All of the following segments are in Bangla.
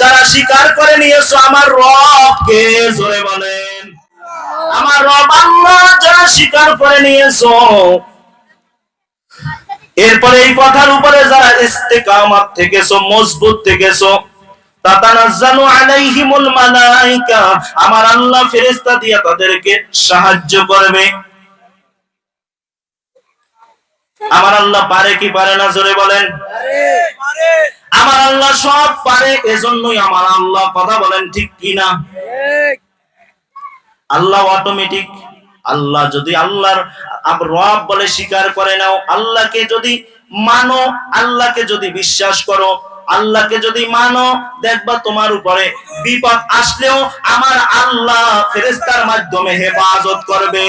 যারা স্বীকার করে নিয়েছো আমার রবকে, জোরে বলেন। আমার রব আল্লাহ, যারা স্বীকার করে নিয়েছো। এরপরে এই কথার উপরে যারা ইস্তেকামাত থেকেছো, মজবুত থেকেছো আমার আল্লাহ ফেরেশতা দিয়ে তাদেরকে সাহায্য করবে। আমার আল্লাহ পারে কি পারে না জোরে বলেন? আমার আল্লাহ সব পারে, এজন্যই আমার আল্লাহ কথা বলেন ঠিক কিনা? আল্লাহ অটোমেটিক আল্লাহ যদি আল্লাহর রব বলে স্বীকার করে নাও, আল্লাহকে যদি মানো, আল্লাহকে যদি বিশ্বাস করো, আল্লাহকে যদি মানো, দেখবা তোমার উপরে বিপদ আসলেও আমার আল্লাহ ফেরেস্তার মাধ্যমে হেফাজত করবে।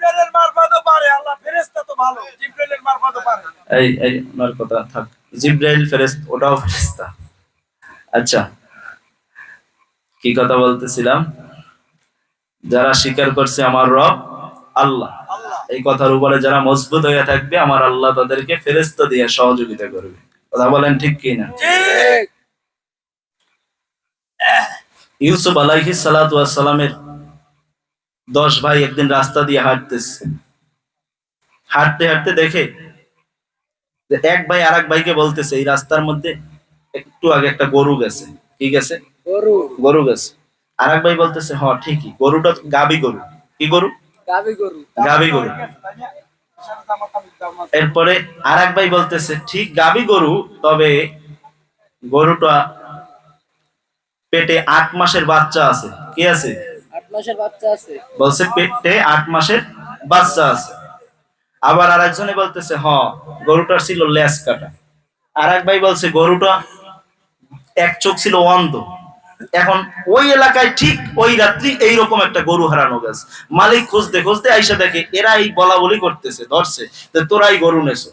জিব্রাইলের মারফতও পারে আল্লাহ ফেরেশতা তো ভালো জিব্রাইলের মারফতও পারে। এই এই ওনার কথা থাক। জিব্রাইল ফেরেস্ত ওটাও ফেরেস্তা আচ্ছা কি কথা বলতেছিলাম? যারা স্বীকার করছে আমার রব আল্লাহ। এই কথার উপরে যারা মজবুত হয়ে থাকবে আমার আল্লাহ তাদেরকে ফেরেস্তা দিয়ে সহযোগিতা করবে। কথা বলেন ঠিক কি না? ইউসুফ আলাইহি সালাতু সালামের দশ ভাই একদিন রাস্তা দিয়ে হাঁটতেছে। হাঁটতে হাঁটতে দেখে এক ভাই আর এক ভাইকে বলতেছে এই রাস্তার মধ্যে একটু আগে একটা গরু গেছে। কি গেছে? গরু। গরু গেছে। আর এক ভাই বলতেছে হ ঠিকই। গরুটা গাবি গরু। কি গরু? গাবি গরু। গাবি গরু। এরপরে আর এক ভাই বলতেছে ঠিক গাবি গরু তবে গরুটা পেটে আট মাসের বাচ্চা আছে। কি আছে? মাসের বাচ্চা আছে। বলছে, পেটে আট মাসের বাচ্চা আছে। আবার আর একজনে বলতেছে, হ ছিল লেজ কাটা। আর এক ভাই বলছে, গরুটা এক চোখ ছিল অন্ধ। এখন ওই এলাকায় ঠিক ওই রাত্রি এইরকম একটা গরু হারানো গেছে। মালিক খুঁজতে খুঁজতে আইসা দেখে এরা এই বলা বলি করতেছে, ধরছে। যে তোরাই গরু নেছো।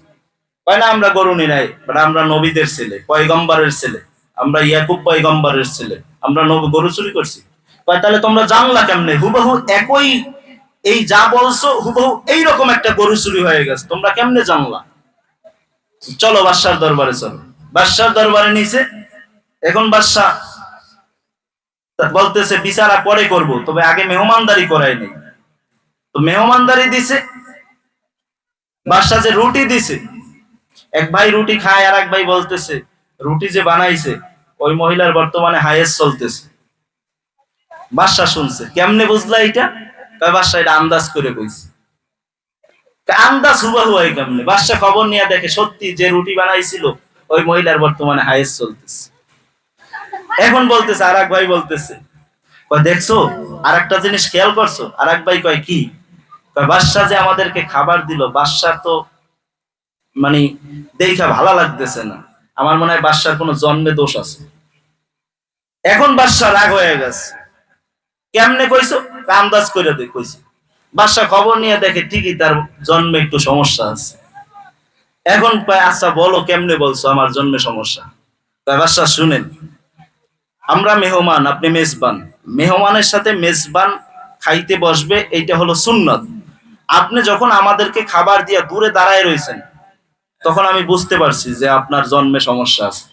কয়, না, আমরা গরু নি নাই বাট আমরা নবীদের ছেলে, পয়গম্বরের ছেলে। আমরা ইয়াকুব পয়গম্বরের ছেলে। আমরা নব- গরু চুরি করছি। তাহলে তোমরা জানলা কেমনে? হুবহু একই এই যা বলছো, হুবহু এইরকম একটা গরু চুরি হয়ে গেছে। তোমরা কেমনে জানলা? চলো বাদশার দরবারে চলো। বাদশার দরবারে নিছে এখন বাদশাহ বলতেছে, বিচারা পরে করব, তবে আগে মেহমানদারি করাই নেই। তো মেহমানদারি দিছে, বাদশাহ যে রুটি দিছে, এক ভাই রুটি খায় আর এক ভাই বলতেছে, রুটি যে বানাইছে, ওই মহিলার বর্তমানে হাইয়েস্ট চলতেছে। বাদশাহ শুনছে। কেমনে বুঝলা এটা? কয় বাদশাহ এটা আন্দাজ করে কইছে। আন্দাজ হুবা হুয়াই কেমনে? বাদশাহ খবর নিয়ে দেখে সত্যি যে রুটি বানাইছিল, ওই মহিলার বর্তমানে হাইয়েস্ট চলতেছে। এখন বলতেছে আর ভাই বলতেছে, কয়, দেখছ আর একটা জিনিস খেয়াল করছ? আর ভাই কয়, কি? বাদশাহ যে আমাদেরকে খাবার দিল বাদশাহ তো মানে দেখা ভালো লাগতেছে না। আমার মনে হয় বাদশার কোনো জন্মে দোষ আছে। এখন বাদশাহ রাগ হয়ে গেছে। কেমনে কইছো? আন্দাজ করে দে, কইছে। বাদশাহ খবর নিয়ে দেখে ঠিকই তার জন্মে একটু সমস্যা আছে। এখন আচ্ছা বলো, কেমনে বলছো আমার জন্মে সমস্যা? বাদশাহ, শুনেন, আমরা মেহমান, আপনি মেজবান। মেহমানের সাথে মেজবান খাইতে বসবে, এইটা হলো সুন্নত। আপনি যখন আমাদেরকে খাবার দিয়ে দূরে দাঁড়ায় রয়েছেন, তখন আমি বুঝতে পারছি যে আপনার জন্মে সমস্যা আছে।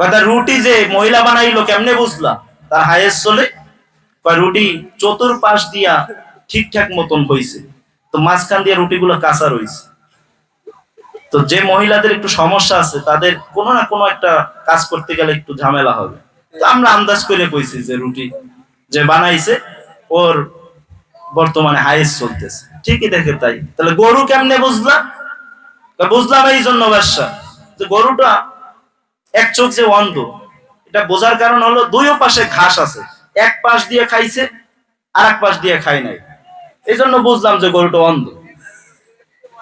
কথা রুটি যে মহিলা বানাইলো কেমনে বুঝলা? তার হায়েস্ট চলে রুটি চতুর্পাশ দিয়া ঠিকঠাক মতন হইছে। তো মাঝখান দিয়ে রুটিগুলো কাঁচা রইছে। তো যে মহিলাদের একটু সমস্যা আছে, তাদের কোনো না কোনো একটা কাজ করতে গেলে একটু ঝামেলা হবে। তো আমরা আন্দাজ করে কইছি যে রুটি যে বানাইছে, ওর বর্তমানে হাইস্ট চলতেছে। ঠিকই দেখে তাই। তাহলে গরু কেমনে বুঝলা? বুঝলাম এই জন্য ব্যবসা। যে গরুটা এক চোখ যে অন্ধ, এটা বোঝার কারণ হলো দুই পাশে ঘাস আছে। এক পাশ দিয়ে খাইছে আর এক পাশ দিয়ে খাই নাই। এই জন্য বুঝলাম যে গরুটা অন্ধ।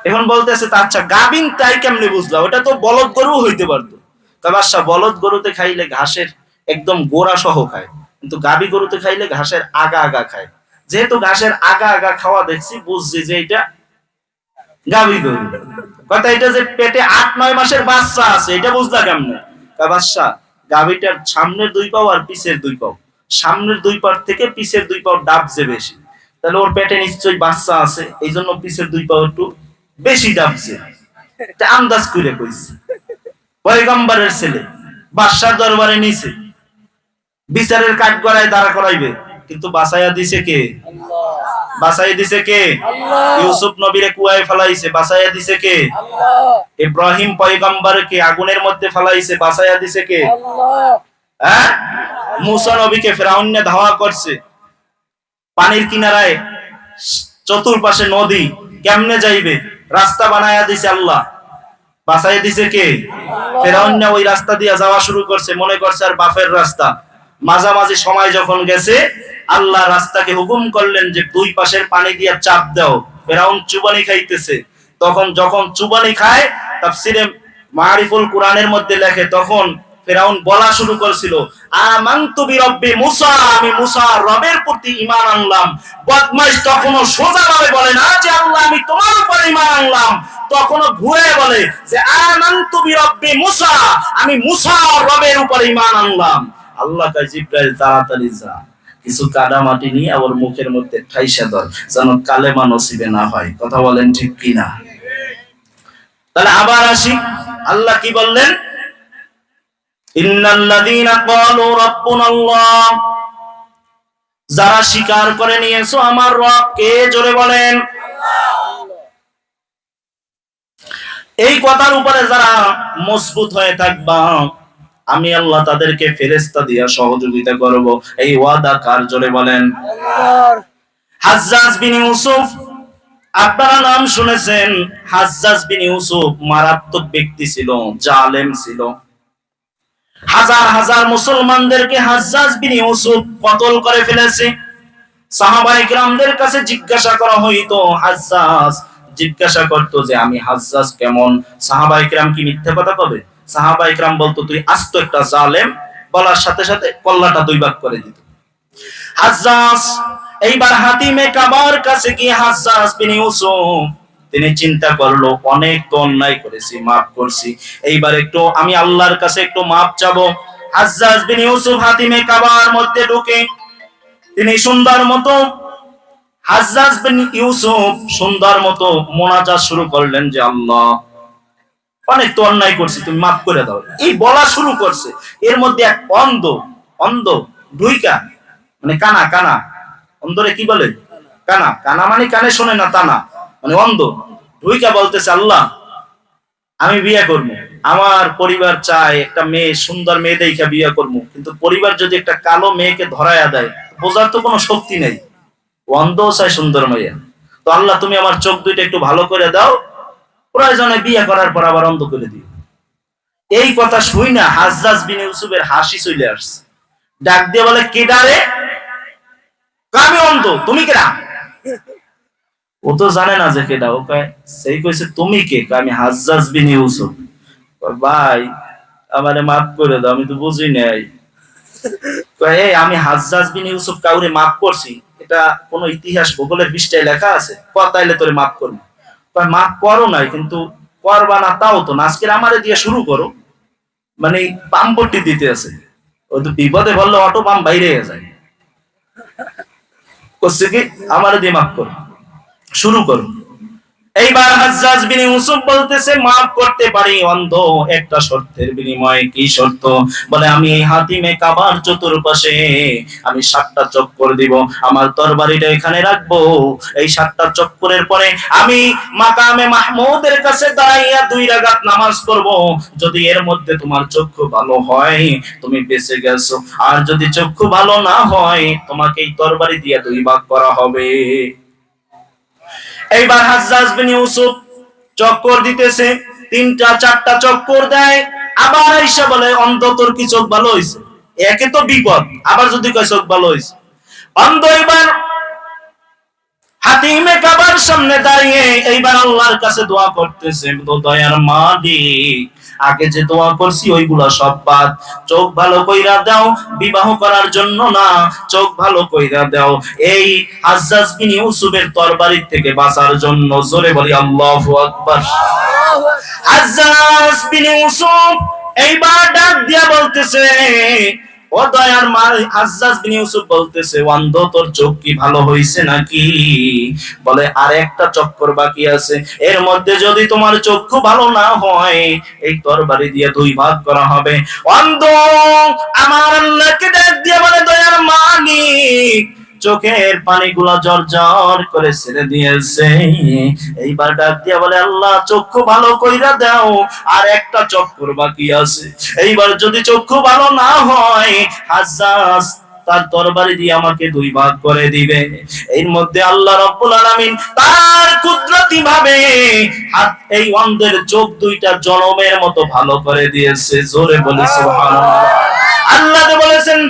এখন বলতেছে আচ্ছা গাবিন তাই কেমনি বুঝলাম ওটা তো বলদ গরু হইতে পারতো। তবে আচ্ছা বলদ গরুতে খাইলে ঘাসের একদম গোড়া সহ খায়, কিন্তু গাবি গরুতে খাইলে ঘাসের আগা আগা খায়। যেহেতু ঘাসের আগা আগা খাওয়া দেখছি, বুঝছি যে এটা গাবি গরু। কথা এটা যে পেটে আট, নয় মাসের বাচ্চা আছে, এটা বুঝলা কেমনে? বাচ্চা গাবিটার সামনের দুই পাও আর পিছের দুই পাও। সামনের দুই পার থেকে পিছের দুই পাও ডাবছে বেশি। তাহলে ওর পেটে নিশ্চয়ই বাচ্চা আছে এই জন্য পিছের দুই পাও একটু বেশি ডাবছে এটা আন্দাজ করে কইছে। পয়গম্বরের ছেলে বাদশার দরবারে নিছে। বিচারের কাঠ গড়ায় দাঁড়া করাইবে কিন্তু বাসাইয়া দিছে কে? বাসাই দিছে কে? ইউসুফ নবীরে কুয়ায় ফেলাইছে বাসাইয়া দিছে কে? ইব্রাহিম পয়গম্বরকে আগুনের মধ্যে ফেলাইছে বাসাইয়া দিছে কে? হ্যাঁ? মুসা নবীকে ধাওয়া করছে। পানির কিনারায় চতুর্পাশে নদী, কেমনে যাইবে? রাস্তা বানায়া দিছে আল্লাহ। বাসাই দিছে কে? ফেরাউন্নে ওই রাস্তা দিয়ে যাওয়া শুরু করছে। মনে করছে আর বাফের রাস্তা। মাঝামাঝি সময় যখন গেছে, আল্লাহ রাস্তাকে হুকুম করলেন যে দুই পাশের পানি দিয়ে চাপ দাও। ফেরাউন চুবানি খাইতেছে। তখন যখন চুবানি খায়, তাফসিরে মারিফুল কোরআনের মধ্যে লেখে, তখন ফেরাউন বলা শুরু করেছিল, আমানতু বিরব্বি মুসা আমি মুসা রবের প্রতি আনলাম। বদমাইশ তখনও সোজাভাবে বলে না যে, আল্লাহ, আমি তোমার উপর আনলাম। তখনও ঘুরে বলে যে মুসা আমি মুসা রবের উপর আনলাম। আল্লাহ জিব্রাইল, তাড়াতাড়ি যা। কিছু কাদা মাটি নিয়ে আবার মুখের মধ্যে ঠাইসা ধর, যেন কালেমা নসিবে না হয়। কথা বলেন ঠিক কিনা? তাহলে আবার আসি। আল্লাহ কি বললেন? যারা স্বীকার করে নিয়েছো আমার রব কে জোরে বলেন? এই কথার উপরে যারা মজবুত হয়ে থাকবা আমি আল্লাহ তাদেরকে ফেরেস্তা দিয়া সহযোগিতা করব। এই ওয়াদা কার জোরে বলেন? হাজ্জাজ বিন ইউসুফ আপনারা নাম শুনেছেন হাজ্জাজ বিন ইউসুফ মারাত্মক ব্যক্তি ছিল জালেম ছিল। হাজার হাজার মুসলমানদেরকে হাজ্জাজ বিন ইউসুফ কতল করে ফেলেছে। সাহাবাই গ্রামদের কাছে জিজ্ঞাসা করা হইতো, হাজ্জাজ, জিজ্ঞাসা করতো যে, আমি হাজ্জাজ কেমন? সাহাবাই গ্রাম কি মিথ্যা কথা কবে? সাহাবাই গ্রাম বলতো, তুই আস্ত একটা জালেম। বলার সাথে সাথে কল্লাটা দুই ভাগ করে দিত। হাজ্জাজ, এইবার হাতিমে কাবার কাছে গিয়ে হাজ্জাজ বিন ইউসুফ তিনি চিন্তা করল, অনেক তো অন্যায় করেছি, মাফ করছি। এইবার একটু আমি আল্লাহর কাছে একটু মাফ চাবো। হাজ্জাজ বিন ইউসুফ হাতিমে কাবার মধ্যে ঢুকে তিনি সুন্দর মতো, হাজ্জাজ বিন ইউসুফ সুন্দর মতো মোনাজাত শুরু করলেন যে আল্লাহ, অনেক তো অন্যায় করছি, তুমি মাফ করে দাও। এই বলা শুরু করছে। এর মধ্যে এক অন্ধ অন্ধ ঢুইকা মানে কানা কানা। অন্ধরে কি বলে? কানা কানা মানে কানে শোনে না, তা না। মানে অন্ধ ঢুইকা বলতেছে, আল্লাহ, আমি বিয়ে করব। আমার পরিবার চায় একটা মেয়ে, সুন্দর মেয়ে দেখা বিয়ে করব। কিন্তু পরিবার যদি একটা কালো মেয়েকে ধরায়া দেয়, বোঝার তো কোনো শক্তি নেই। অন্ধ চায় সুন্দর মেয়ে তো আল্লাহ, তুমি আমার চোখ দুইটা একটু ভালো করে দাও। প্রয়োজনে বিয়ে করার পর আবার অন্ধ করে দিও। এই কথা শুই না, হাজ্জাজ বিন ইউসুফের হাসি চলে আসছে। ডাক দিয়ে বলে কেডারে কামে অন্ধ? তুমি কেডা? ও তো জানে না যে কেডা। ও কয়, সেই কইছে, তুমি কে? আমি হাজ্জাজ বিন ইউসুফ। ভাই, আমারে মাফ করে দাও, আমি তো বুঝি নাই। এই, আমি হাজ্জাজ বিন ইউসুফ কাউরে মাফ করছি। এটা কোন ইতিহাস, ভূগোলের পৃষ্ঠায় লেখা আছে। কথাইলে তোরে মাফ করব। মাফ করো নাই, কিন্তু করবা না, তাও তো আজকের আমারে দিয়ে শুরু করো। মানে পাম্পটি দিতে আছে। ও তো বিপদে বললে অটো পাম্প বাইরে যায়। করছে কি, আমারে দিয়ে মাফ করো। শুরু করো এইবার হাজ্জাজ বিন ইউসুফ বলতেছে, মাফ করতে পারি, অন্ধ, একটা শর্তের বিনিময়ে কি শর্ত? বলে, আমি এই হাতিমে কাবার চতুর্পাশে, আমি সাতটা চক্কর দিব, আমার তরবারিটা এখানে রাখব। এই সাতটা চক্করের পরে আমি মাকামে মাহমুদের কাছে দাঁড়াইয়া দুই রাগাত নামাজ পড়ব। যদি এর মধ্যে তোমার চক্ষু ভালো হয়, তুমি বেঁচে গেছো। আর যদি চক্ষু ভালো না হয় তোমাকে এই তরবারি দিয়ে দুই ভাগ করা হবে। এইবার হাজ্জাজ বিন ইউসুফ চক্কর দিতেছে, তিনটা, চারটা চক্কর দেয়, আবার আইসা বলে, অন্ধ, তোর কি চোখ ভালো হইছে? একে তো বিপদ, আবার যদি কয়, চোখ ভালো হইছে? অন্ধ এবার হাতিমে কাবার সামনে দাঁড়িয়ে এইবার আল্লাহর কাছে দোয়া করতেছে দয়ার মালিক, আগে যে দোয়া করছি ওইগুলা সব বাদ। চোখ ভালো কইরা দাও, বিবাহ করার জন্য না, চোখ ভালো কইরা দাও। এই হাজ্জাজ বিন ইউসুফের তরবারি থেকে বাঁচার জন্য জোরে বলি, আল্লাহু আকবার। হাজ্জাজ বিন ইউসুফ এইবার ডাক দিয়া বলতেছে ও দয়ার মা বিন ইউসুফ বলতেছে অন্ধ তোর চোখ কি ভালো হইছে নাকি? বলে, আর একটা চক্কর বাকি আছে। এর মধ্যে যদি তোমার চক্ষু ভালো না হয়, এই তরবারি দিয়ে দুই ভাগ করা হবে। অন্ধ আমার আল্লাহকে ডাক দিয়ে বলে, দয়ার মালিক চোখের পানিগুলো জর জর করে ছেড়ে দিয়েছে। এইবার ডাক দিয়া বলে, আল্লাহ, চক্ষু ভালো কইরা দাও, আর একটা চক্কর বাকি আছে। এইবার যদি চক্ষু ভালো না হয় হাজাজ তার তরবারি দিয়ে আমাকে দুই ভাগ করে দিবে। এর মধ্যে আল্লাহ রব্বুল আলামিন তার কুদরতি ভাবে হাত, এই অন্ধের চোখ দুইটা জনমের মতো ভালো করে দিয়েছে। জোরে বলে, সুবহানাল্লাহ। আল্লাহ বলেছেন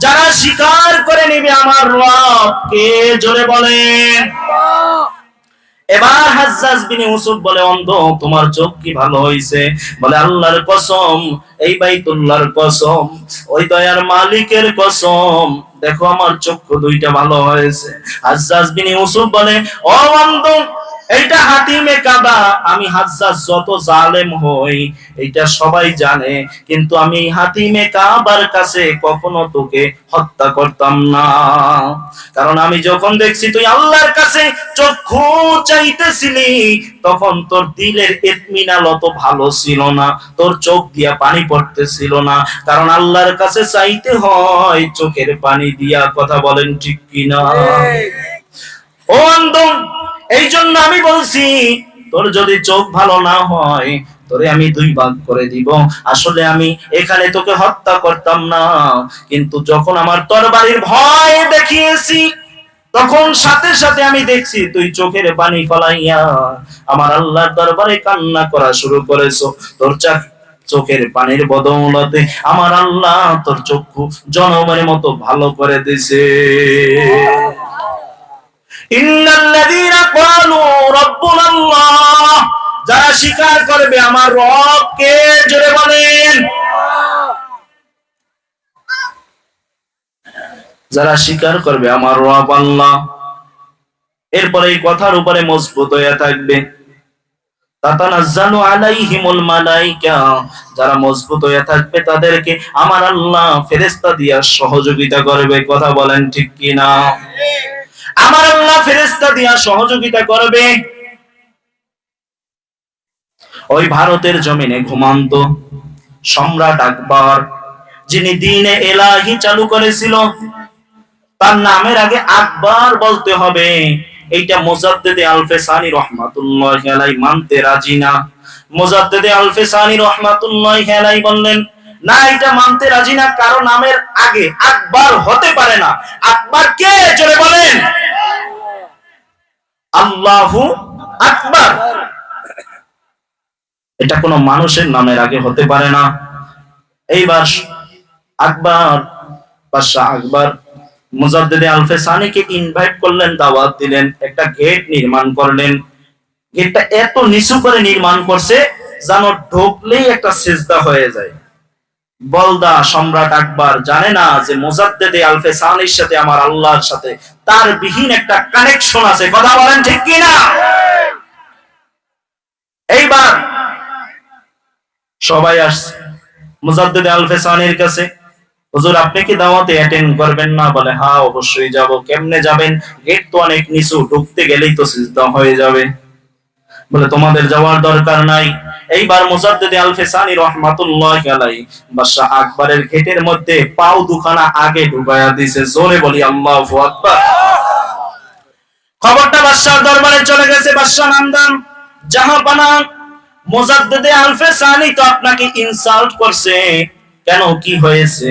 যারা স্বীকার করে নিবে আমার রব জোরে বলেন। এবার হাজ্জাজ বিন ইউসুফ বলে, অন্ধ, তোমার চোখ কি ভালো হইছে? বলে, আল্লাহর কসম, এই বাইতুল্লাহর কসম, ওই দয়ার মালিকের কসম, দেখো আমার চক্ষু দুইটা ভালো হয়েছে। হাজ্জাজ বিন ইউসুফ বলে, ও অন্ধ এইটা হাতিমে কাবা আমি হাজ্জাজ যত জালেম হই এটা সবাই জানে। কিন্তু আমি হাতিমে কাবার কাছে কখনো তোকে হত্যা করতাম না। কারণ আমি যখন দেখছি তুই আল্লাহর কাছে চক্ষু চাইতেছিলি তখন তোর দিলের এতমিনাল অত ভালো ছিল না। তোর চোখ দিয়া পানি পড়তেছিল না। কারণ আল্লাহর কাছে চাইতে হয় চোখের পানি দিয়া। কথা বলেন ঠিক কিনা? ও এই জন্য আমি বলছি, তোর যদি চোখ ভালো না হয়, তোরে আমি দুই ভাগ করে দিব। আসলে আমি এখানে তোকে হত্যা করতাম না, কিন্তু যখন আমার তরবারির ভয় দেখিয়েছি, তখন সাথে সাথে আমি দেখছি তুই চোখের পানি ফলাইয়া আমার আল্লাহর দরবারে কান্না করা শুরু করেছ। তোর চাক চোখের পানির বদৌলতে আমার আল্লাহ তোর চক্ষু জনমের মতো ভালো করে দিছে। যারা স্বীকার করবে আমার রব কে জোরে বলেন। যারা স্বীকার করবে আমার রব আল্লাহ, এরপরে এই কথার উপরে মজবুত হয়ে থাকবে। যারা মজবুত হয়ে থাকবে তাদেরকে আমার আল্লাহ ফেরেস্তা দিয়া সহযোগিতা করবে। কথা বলেন ঠিক কি না আমার আল্লাহ ফেরেশতা দিয়া সহযোগিতা করবে। ওই ভারতের জমিনে ঘুমান্ত সম্রাট আকবর, যিনি দিনে এলাহি চালু করেছিল, তার নামের আগে আকবর বলতে হবে। এইটা মোজাদ্দেদে আলফেসানি রহমাতুল্লাহ আলাই মানতে রাজি না। মোজাদ্দেদে আলফেসানি রহমাতুল্লাহ আলাই বললেন, না এটা মানতে রাজি না, কারও নামের আগে আকবর হতে পারে না। আকবর কে? জোরে বলেন। আল্লাহু আকবার। এটা কোনো মানুষের নামের আগে হতে পারে না। এইবার আকবর, বাদশাহ আকবর মুজাদ্দিদে আলফে সানিকে ইনভাইট করলেন, দাওয়াত দিলেন, একটা গেট নির্মাণ করলেন। গেটটা এত নিচু করে নির্মাণ করছে যেন ঢুকলেই একটা সেজদা হয়ে যায়। বলদা সম্রাট আকবর জানে না যে মুজাদ্দেদে আলফে সানির সাথে আমার আল্লাহর সাথে তার বিহীন একটা কানেকশন আছে। কথা বলেন ঠিক কি না এইবার সবাই আসছে মুজাদ্দেদে আলফে সানির কাছে। হুজুর, আপনি কি দাওয়াতে অ্যাটেন্ড করবেন না? বলে হ্যাঁ অবশ্যই যাব। কেমনে যাবেন? গেট তো অনেক নিচু, ঢুকতে গেলেই তো সিজদা হয়ে যাবে। বলে, তোমাদের যাওয়ার দরকার নাই। এইবার মুজাদ্দিদে আল ফিসানি রাহমাতুল্লাহ আলাই বাদশা আকবরের গেটের মধ্যে পাও দুখানা আগে ঢুকায়া দিয়েছে। জোরে বলি, আল্লাহু আকবার। খবরটা বাদশার দরবারে চলে গেছে। বাদশা নামদান জাহাপানা মুজাদ্দিদে আল ফিসানি তো আপনাকে ইনসাল্ট করছে। কেন, কি হয়েছে?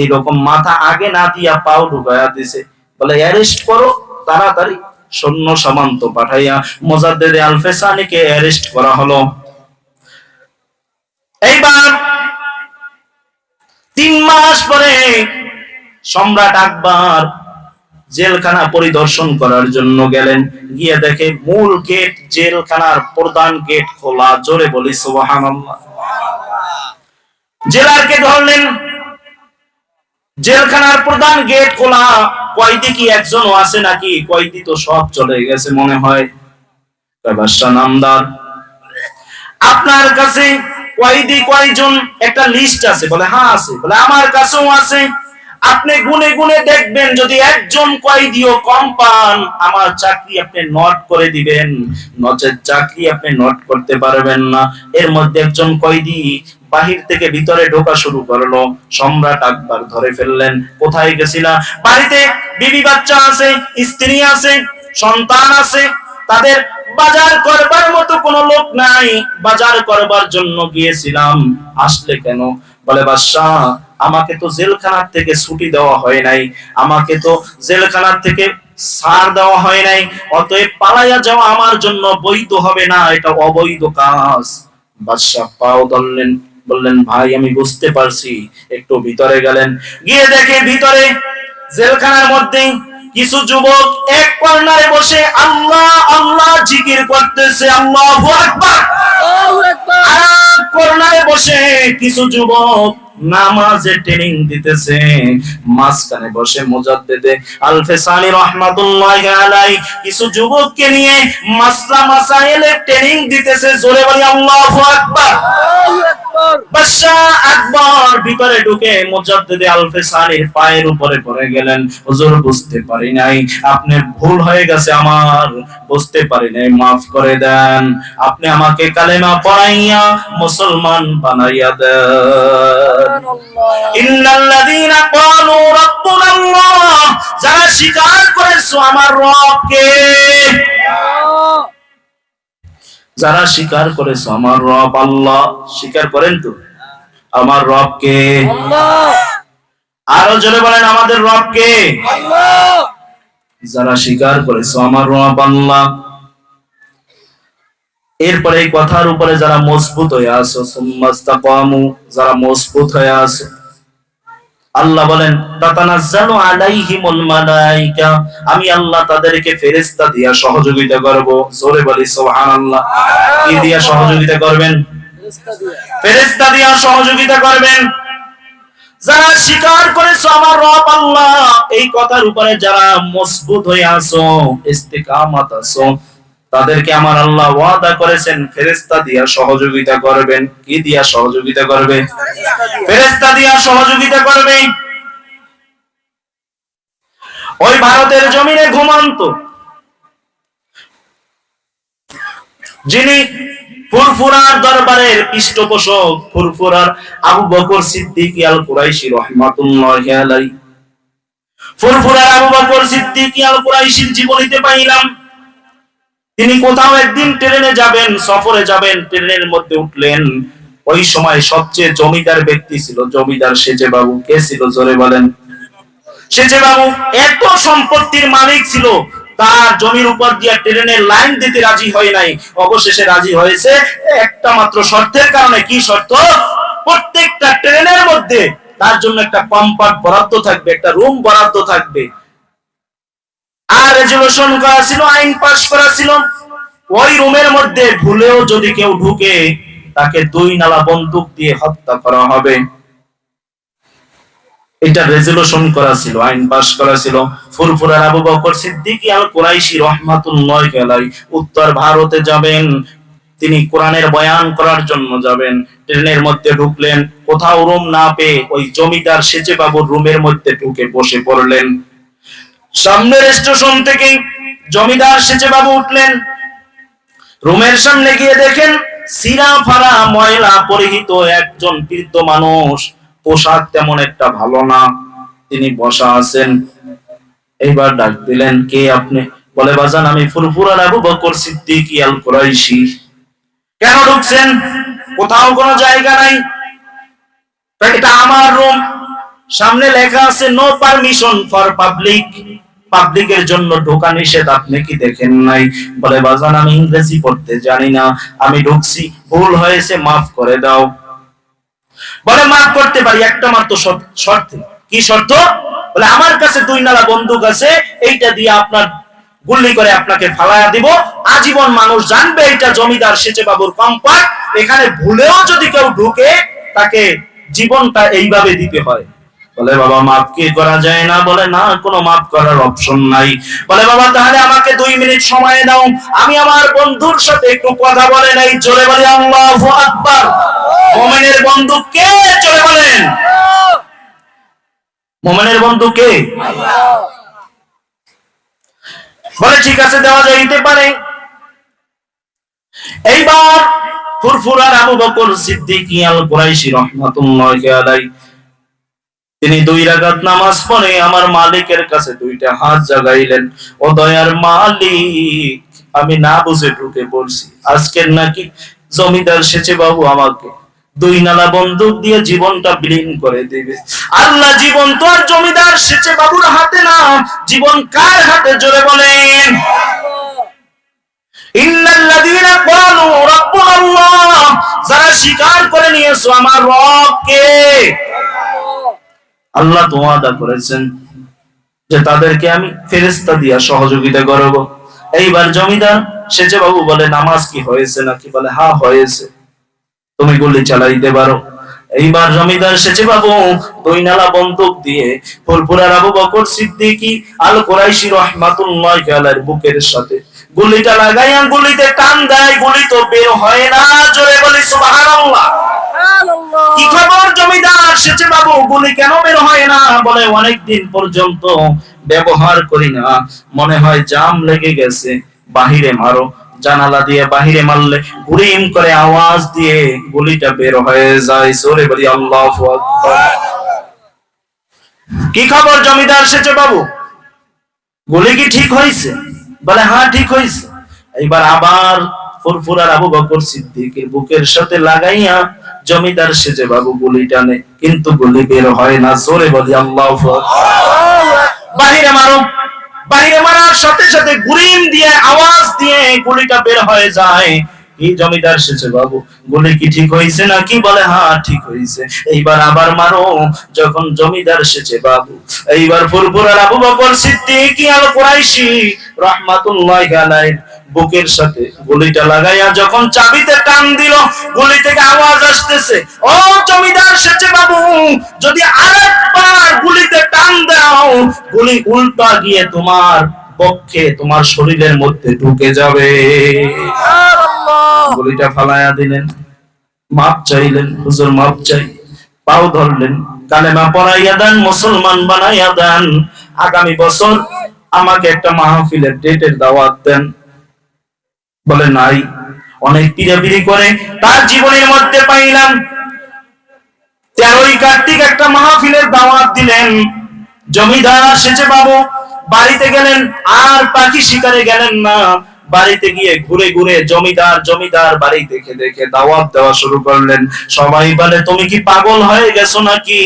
এই রকম মাথা আগে না দিয়া পাও ঢুকায়া দিছে বলে, অ্যারেস্ট করো, তাড়াতাড়ি। সৈন্য সামান্ত পাঠাইয়া মোজাদ্দেদে আলফেসানিকে অ্যারেস্ট করা হলো। এইবার তিন মাস পরে সম্রাট আকবর জেলখানা পরিদর্শন করার জন্য গেলেন। গিয়ে দেখে মূল গেট জেলখানার প্রধান গেট খোলা। জোরে বলি, সুবহানাল্লাহ। জেলারকে ধরলেন? জেলখানার প্রধান গেট খোলা। কয়দি কি একজনও আছে নাকি? কয়দি তো সব চলে গেছে মনে হয়। নামদার। আপনার কাছে কয়দি কয়জন একটা লিস্ট আছে? বলে হ্যাঁ আছে। বলে, আমার কাছেও আছে। আপনি গুনে গুনে দেখবেন, যদি একজন কয়েদিও কম পান, আমার চাকরি আপনি নোট করে দিবেন। নচেত চাকরি আপনি নোট করতে পারবেন না। এর মধ্যে একজন কয়েদি বাহির থেকে ভিতরে ঢোকা শুরু করল, সম্রাট আকবর ধরে ফেললেন। কোথায় গেছিলা? বাড়িতে বিবি বাচ্চা আছে, স্ত্রী আছে, সন্তান আছে, তাদের বাজার করবার মতো কোনো লোক নাই। বাজার করবার জন্য গিয়েছিলাম। আসলে কেন? বলে, বাদশাহ আমাকে তো জেলখানার থেকে ছুটি দেওয়া হয় নাই আমাকে তো জেলখানার থেকে ছাড় দেওয়া হয় নাই অতএব পালাইয়া যাওয়া আমার জন্য বৈধ হবে না এটা অবৈধ কাজ। বাদশাহ পাও ধরলেন বললেন ভাই আমি বুঝতে পারছি একটু ভিতরে গেলেন। গিয়ে দেখে ভিতরে জেলখানার মধ্যে কিছু যুবক এক কর্নারে বসে আল্লাহ আল্লাহ জিকির করতেছে আল্লাহ আকবার। আর কর্নারে বসে কিছু যুবক নামাজে ট্রেনিং দিতেছে। মাঝখানে বসে মজার মুজাদ্দিদে। আলফেসানি রহমাতুল্লাহ আলাই কিছু যুবককে নিয়ে মাসলা মাসাইলে ট্রেনিং দিতেছে। জোরে বলি আল্লাহু আকবার আল্লাহু আকবর। ভিতরে ঢুকে মুজাদ্দিদে আলফেসানির পায়ের উপরে পড়ে গেলেন। হুজুর বুঝতে পারি নাই। আপনি ভুল হয়ে গেছে আমার। বুঝতে পারি নাই মাফ করে দেন। আপনি আমাকে কালেমা পড়াইয়া মুসলমান বানাইয়া দেন। ইন্নাল্লাযীনা ক্বালু রাব্বুনা যারা স্বীকার করেছ আমার রবকে। যারা স্বীকার করেছ, আমার রব আল্লাহ, স্বীকার করেন তো? আমার রবকে আরও জোরে বলেন, আমাদের রবকে যারা স্বীকার করেছ, আমার রব আল্লাহ। এরপরে এই কথার উপরে যারা মজবুত হয়ে আসো যারা মজবুত হয়ে আসো আল্লাহ বলেন, তাতানাজ্জালু আলাইহিমুল মালাইকা। আমি আল্লাহ তাদেরকে ফেরেশতা দিয়া সহযোগিতা করব। জোরে বলি, সুবহানাল্লাহ। কি দিয়া সহযোগিতা করবেন? ফেরেশতা দিয়া সহযোগিতা করবেন। যারা স্বীকার করেছ আমার রব আল্লাহ, এই কথার উপরে যারা মজবুত হয়ে আছো, ইস্তিকামাত আছো তাদেরকে আমার আল্লাহ ওয়াদা করেছেন, ফেরেশতা দিয়া সহযোগিতা করবেন। কি দিয়া সহযোগিতা করবে? ফেরেশতা দিয়া সহযোগিতা করবে। ওই ভারতের জমিনে ঘুমান্ত। যিনি ফুরফুরার দরবারের পৃষ্ঠপোষক, ফুরফুরার আবু বকর সিদ্দিক আল কুরাইশি রহমাতুল্লাহি আলাইহি। ফুরফুরার আবু বকর সিদ্দিক আল কুরাইশির জীবনীতে পাইলাম। তিনি কোথাও একদিন ট্রেনে যাবেন, সফরে যাবেন, ট্রেনের মধ্যে উঠলেন। ওই সময় সবচেয়ে জমিদার ব্যক্তি ছিল, জমিদার সেজে বাবু কে ছিল? জোরে বলেন। সেজে বাবু এত সম্পত্তির মালিক ছিল, তার জমির উপর দিয়ে ট্রেনের লাইন দিতে রাজি হয় নাই। অবশেষে রাজি হয়েছে একটা মাত্র শর্তের কারণে। কি শর্ত? প্রত্যেকটা ট্রেনের মধ্যে তার জন্য একটা কম্পার্ট বরাদ্দ থাকবে, একটা রুম বরাদ্দ থাকবে। আর রেজুলেশন করা ছিল, আইন পাস করা ছিল। ওই রুমের মধ্যে ভুলেও যদি কেউ ঢুকে, তাকে দুই নালা বন্দুক দিয়ে হত্যা করা হবে। এটা রেজুলেশন করা ছিল, আইন পাস করা ছিল। ফুরফুরার আবু বকর সিদ্দিকী আল কুরাইশি রহমাতুল্লাহ আলাইহি উত্তর ভারতে যাবেন। তিনি কোরআনের বয়ান করার জন্য যাবেন। ট্রেনের মধ্যে ঢুকলেন, কোথাও রুম না পেয়ে ওই জমিদার সেচে বাবুর রুমের মধ্যে ঢুকে বসে পড়লেন। সামনের স্টেশন থেকে জমিদার সেচে বাবু উঠলেন। রুমের সামনে গিয়ে দেখেন সিরা ফারা ময়লা পরিহিত একজন বৃদ্ধ মানুষ। পোশাক তেমন একটা ভালো না। তিনি বসা আছেন। এইবার ডাক দিলেন, কে আপনি? বলে, বাজান, আমি ফুরফুরার আবু বকর সিদ্দিক আল কুরাইশি। কেন ঢুকছেন? কোথাও কোনো জায়গা নাই। এটা আমার রুম। সামনে লেখা আছে, নো পারমিশন ফর পাবলিক। পাবলিকের জন্য ঢোকা নিষেধ, আপনি কি দেখেন নাই? বলে, বাজান, আমি ইংরেজি পড়তে জানি না। আমি ঢুকছি। ভুল হয়েছে, মাফ করে দাও। বলে, মাফ করতে পারি, একটা মাত্র শর্ত- কি শর্ত? বলে, আমার কাছে দুই নালা বন্দুক আছে, এইটা দিয়ে আপনার গুল্লি করে আপনাকে ফালায়া দিব। আজীবন মানুষ জানবে এটা জমিদার সেচে বাবুর কম্পার্ট এখানে ভুলেও যদি কেউ ঢুকে, তাকে জীবনটা এইভাবে দিতে হয়। বলে, বাবা মাফ কি করা যায় না? বলে, না, কোনো মাফ করার অপশন নাই। বলে, বাবা, তাহলে আমাকে দুই মিনিট সময় দাও। আমি আমার বন্ধুর সাথে একটু কথা বলে নাই। চলে বলে, আল্লাহু আকবার। মোমেনের বন্ধু কে? চলে বলেন। মোমেনের বন্ধু কে? বলে, ঠিক আছে, দেওয়া যাইতে পারে। এইবার ফুরফুরার আবু বকর সিদ্দিকী আল কুরাইশি রহমাতুল্লাহি আলাইহি তিনি দুই রাকাত নামাজ পড়ে আমার মালিকের কাছে দুইটা হাত জাগাইলেন। ও দয়ার মালিক, আমি না বুঝে ঢুকে পড়ছি। আজকের নাকি জমিদার সেচে বাবু আমাকে দুই নালা বন্দুক দিয়ে জীবনটা বিলীন করে দিবে। আল্লাহ জীবন তো আর জমিদার সেচে বাবুর হাতে না। জীবন কার হাতে? জোরে বলেন। যারা স্বীকার করে নিয়েছো আমার রব কে আল্লাহ তো ওয়াদা করেছেন যে তাদেরকে আমি ফেরেস্তা দিয়া সহযোগিতা করব। এইবার জমিদার সেজে বাবু বলে, নামাজ কি হয়েছে নাকি? বলে হা হয়েছে। তুমি গুলি চালাইতে পারো। এইবার জমিদার সেজে বাবু দুই নালা বন্দুক দিয়ে ফুরফুরার আবু বকর সিদ্দিকী আল কুরাইশি রহমাতুল্লাহি বুকের সাথে গুলিটা লাগাইয়া গুলিতে টান দেয় গুলি তো বের হয় না। জোরে বলি সুবহানাল্লাহ। কি খবর জমিদার? বাবু গুলি কেন বের হয় না? বলে অনেক দিন পর্যন্ত ব্যবহার করি না। মনে হয় জাম লেগে গেছে বাহিরে মারো। জানালা দিয়ে বাহিরে মারলে গুরিম করে আওয়াজ দিয়ে গুলিটা বের হয়ে যায়। সরে বলি আল্লাহ কি খবর জমিদার সেচে বাবু? গুলি কি ঠিক হয়েছে বলে হ্যাঁ ঠিক হয়েছে এইবার আবার ফুরফুরার আবু বকর সিদ্দিকের বুকের সাথে লাগাইয়া জমিদার সেজে বাবু গুলি টানে, কিন্তু গুলি বের হয় না। জোরে বলি, আল্লাহ বাহিরে মারো। বাহিরে মারার সাথে সাথে গুরিম দিয়ে, আওয়াজ দিয়ে গুলিটা বের হয়ে যায়। কি জমিদার সেজে বাবু? গুলি কি ঠিক হয়েছে না কি বলে হ্যাঁ ঠিক হয়েছে। এইবার আবার মারো, যখন জমিদার সেজে বাবু। এইবার ফুরফুরার আবু বকর সিদ্দিকী আল কুরাইশি রাহমাতুল্লাহি আলাইহি বুকের সাথে গুলিটা লাগাইয়া যখন চাবিতে টান দিল, গুলি থেকে আওয়াজ আসতেছে, ও জমিদার সেচে বাবু, যদি আরেকবার গুলিতে টান দাও, গুলি উল্টা গিয়ে তোমার পক্ষে, তোমার শরীরের মধ্যে ঢুকে যাবে। গুলিটা ফালাইয়া দিলেন। মাপ চাইলেন, হুজুর মাপ চাই। পাও ধরলেন। কালেমা পড়াইয়া দেন, মুসলমান বানাইয়া দেন। আগামী বছর আমাকে একটা মাহফিলের ডেটের দাওয়াত দেন। বলে, নাই। অনেক পিড়াপিড়ি করে তার জীবনের মধ্যে পাইলাম। তেরোই কার্তিক একটা মাহফিলের দাওয়াত দিলেন। জমিদার সেচে বাবু, বাড়িতে গেলেন, আর পাখি শিকারে গেলেন না। বাড়িতে গিয়ে ঘুরে ঘুরে জমিদার জমিদার বাড়ি দেখে দেখে দাওয়াত দেওয়া শুরু করলেন। সবাই বলে, তুমি কি পাগল হয়ে গেছো নাকি?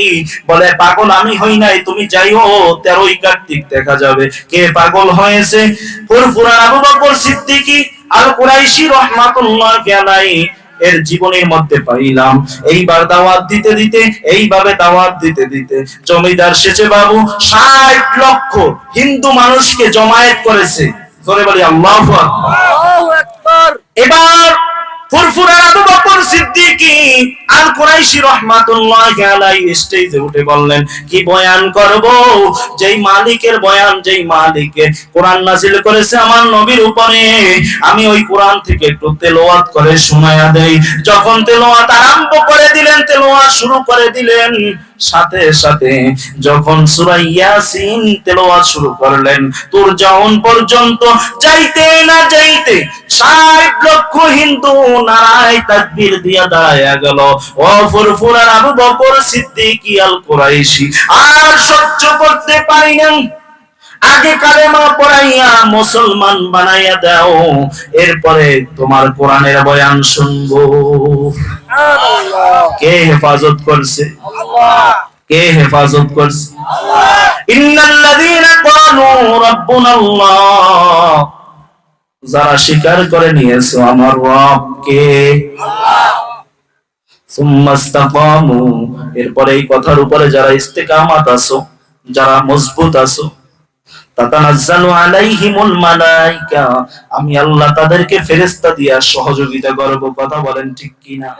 বলে, পাগল আমি হই নাই, তুমি যাইও, তেরোই কার্তিক দেখা যাবে। কে পাগল হয়েছে? ফুরফুরা আবু বকর সিদ্দিকী আল কুরাইশি রাহমাতুল্লাহি আলাইহি এর জীবনের মধ্যে পাইলাম। এইবার দাওয়াত দিতে দিতে, এইভাবে দাওয়াত দিতে দিতে জমিদার শেষে বাবু ষাট লক্ষ হিন্দু মানুষকে জমায়েত করেছে। জোরে বলি আল্লাহু আকবার। এবার ফুরফুরার আবু বকর সিদ্দিকী আল কুরাইশি রাহমাতুল্লাহি আলাইহি স্টেজে উঠে বললেন কি বয়ান করব? যেই মালিকের বয়ান যেই মালিকে কোরআন নাযিল করেছে আমার নবীর উপরে আমি ওই কোরআন থেকে একটু তেলাওয়াত করে শোনায়া দেই। যখন তেলাওয়াত আরম্ভ করে দিলেন তেলাওয়াত শুরু করে দিলেন সাথে সাথে যখন সূরা ইয়াসিন তেলাওয়াত শুরু করলেন তোর যাওন পর্যন্ত যাইতে না যাইতে ষাট লক্ষ হিন্দু নারায় তাকবীর দিয়া দাঁড়ায়া গেল। ও ফুরফুরার আবু বকর সিদ্দিকী আল কুরাইশি আর সহ্য করতে পারি না আগে কালেমা পড়াইয়া মুসলমান বানাইয়া দাও, এরপরে তোমার কোরআনের বয়ান শুনব। কে হেফাজত করছে? কে হেফাজত করছে? যারা স্বীকার করে নিয়েছো আমার রব কে সুম্মাস্তাকামু এরপরে এই কথার উপরে যারা ইস্তেকামাত আছো যারা মজবুত আছো আমি আল্লাহ তাদেরকে ফেরেস্তা দিয়া সহযোগিতা করব কথা বলেন ঠিক কিনা?